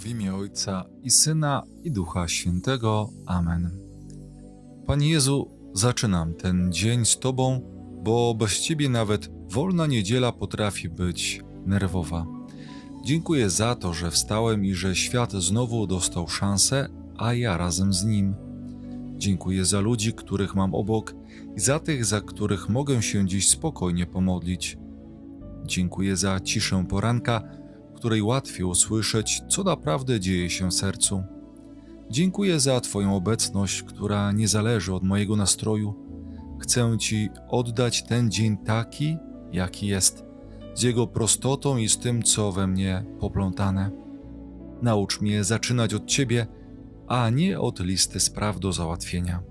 W imię Ojca i Syna i Ducha Świętego. Amen. Panie Jezu, zaczynam ten dzień z Tobą, bo bez Ciebie nawet wolna niedziela potrafi być nerwowa. Dziękuję za to, że wstałem i że świat znowu dostał szansę, a ja razem z nim. Dziękuję za ludzi, których mam obok i za tych, za których mogę się dziś spokojnie pomodlić. Dziękuję za ciszę poranka, której łatwiej usłyszeć, co naprawdę dzieje się sercu. Dziękuję za Twoją obecność, która nie zależy od mojego nastroju. Chcę Ci oddać ten dzień taki, jaki jest, z jego prostotą i z tym, co we mnie poplątane. Naucz mnie zaczynać od Ciebie, a nie od listy spraw do załatwienia.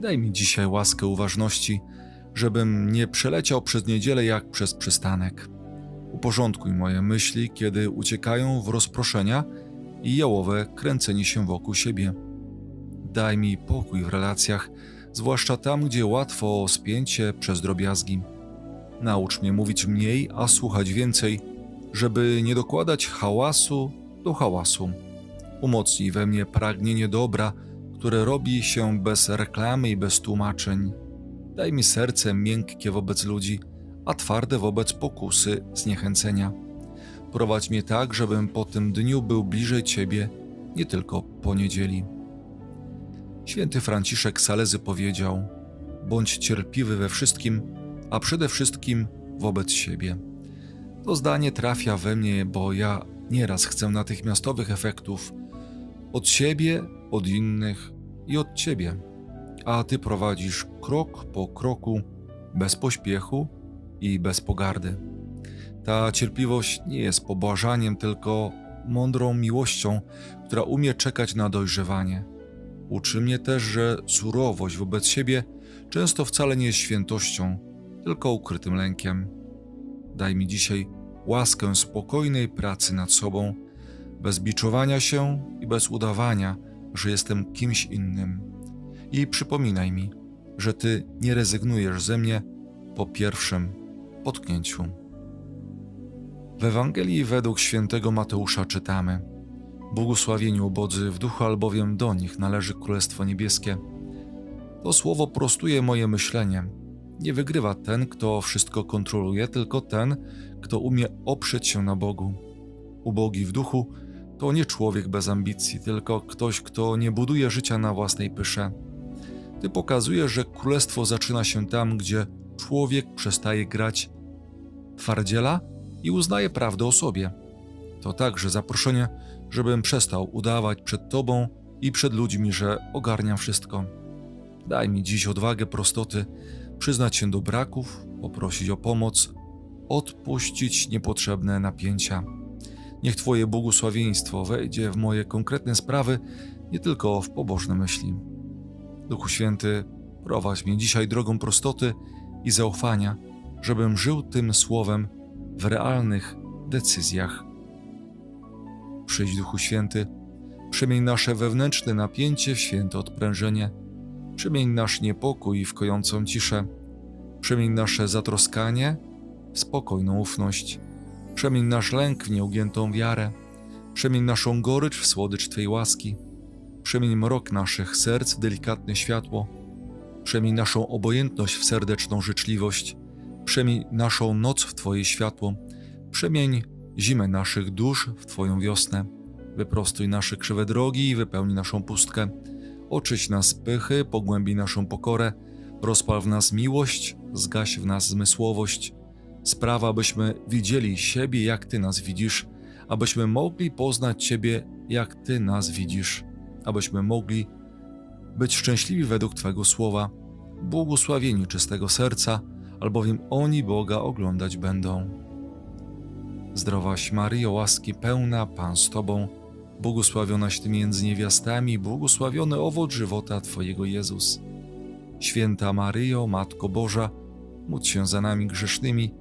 Daj mi dzisiaj łaskę uważności, żebym nie przeleciał przez niedzielę jak przez przystanek. Uporządkuj moje myśli, kiedy uciekają w rozproszenia i jałowe kręcenie się wokół siebie. Daj mi pokój w relacjach, zwłaszcza tam, gdzie łatwo spięcie przez drobiazgi. Naucz mnie mówić mniej, a słuchać więcej, żeby nie dokładać hałasu do hałasu. Umocnij we mnie pragnienie dobra, które robi się bez reklamy i bez tłumaczeń. Daj mi serce miękkie wobec ludzi, a twarde wobec pokusy zniechęcenia. Prowadź mnie tak, żebym po tym dniu był bliżej Ciebie, nie tylko po niedzieli. Święty Franciszek Salezy powiedział: Bądź cierpliwy we wszystkim, a przede wszystkim wobec siebie. To zdanie trafia we mnie, bo ja nieraz chcę natychmiastowych efektów od siebie, od innych i od Ciebie, a Ty prowadzisz krok po kroku, bez pośpiechu i bez pogardy. Ta cierpliwość nie jest pobłażaniem, tylko mądrą miłością, która umie czekać na dojrzewanie. Uczy mnie też, że surowość wobec siebie często wcale nie jest świętością, tylko ukrytym lękiem. Daj mi dzisiaj łaskę spokojnej pracy nad sobą, bez biczowania się i bez udawania, że jestem kimś innym. I przypominaj mi, że Ty nie rezygnujesz ze mnie po pierwszym potknięciu. W Ewangelii według świętego Mateusza czytamy: Błogosławieni ubodzy w duchu, albowiem do nich należy Królestwo Niebieskie. To słowo prostuje moje myślenie. Nie wygrywa ten, kto wszystko kontroluje, tylko ten, kto umie oprzeć się na Bogu. Ubogi w duchu to nie człowiek bez ambicji, tylko ktoś, kto nie buduje życia na własnej pysze. Ty pokazujesz, że królestwo zaczyna się tam, gdzie człowiek przestaje grać twardziela i uznaje prawdę o sobie. To także zaproszenie, żebym przestał udawać przed Tobą i przed ludźmi, że ogarniam wszystko. Daj mi dziś odwagę prostoty, przyznać się do braków, poprosić o pomoc, odpuścić niepotrzebne napięcia. Niech Twoje błogosławieństwo wejdzie w moje konkretne sprawy, nie tylko w pobożne myśli. Duchu Święty, prowadź mnie dzisiaj drogą prostoty i zaufania, żebym żył tym słowem w realnych decyzjach. Przyjdź, Duchu Święty, przemień nasze wewnętrzne napięcie w święte odprężenie, przemień nasz niepokój w kojącą ciszę, przemień nasze zatroskanie w spokojną ufność, przemień nasz lęk w nieugiętą wiarę, przemień naszą gorycz w słodycz Twej łaski, przemień mrok naszych serc w delikatne światło, przemień naszą obojętność w serdeczną życzliwość, Przemień naszą noc w Twoje światło, przemień zimę naszych dusz w Twoją wiosnę. Wyprostuj nasze krzywe drogi i wypełnij naszą pustkę. Oczyś nas pychy, pogłębij naszą pokorę, rozpal w nas miłość, zgaś w nas zmysłowość. Sprawa, abyśmy widzieli siebie, jak Ty nas widzisz, abyśmy mogli poznać Ciebie, jak Ty nas widzisz, abyśmy mogli być szczęśliwi według Twego słowa, błogosławieni czystego serca, albowiem oni Boga oglądać będą. Zdrowaś Maryjo, łaski pełna, Pan z Tobą, błogosławionaś Ty między niewiastami, błogosławiony owoc żywota Twojego Jezus. Święta Maryjo, Matko Boża, módl się za nami grzesznymi,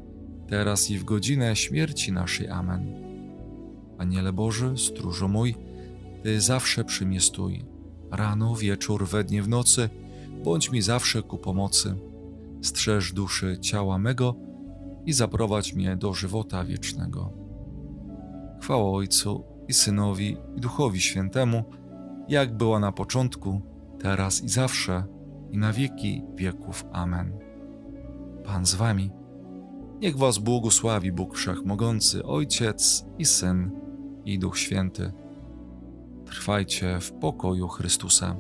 teraz i w godzinę śmierci naszej. Amen. Aniele Boży, stróżo mój, Ty zawsze przy mnie stój. Rano, wieczór, we dnie, w nocy, bądź mi zawsze ku pomocy strzeż duszy ciała mego i zaprowadź mnie do żywota wiecznego. Chwała Ojcu i Synowi, i Duchowi Świętemu, jak była na początku, teraz i zawsze, i na wieki wieków. Amen. Pan z wami. Niech was błogosławi Bóg Wszechmogący, Ojciec i Syn i Duch Święty. Trwajcie w pokoju Chrystusa.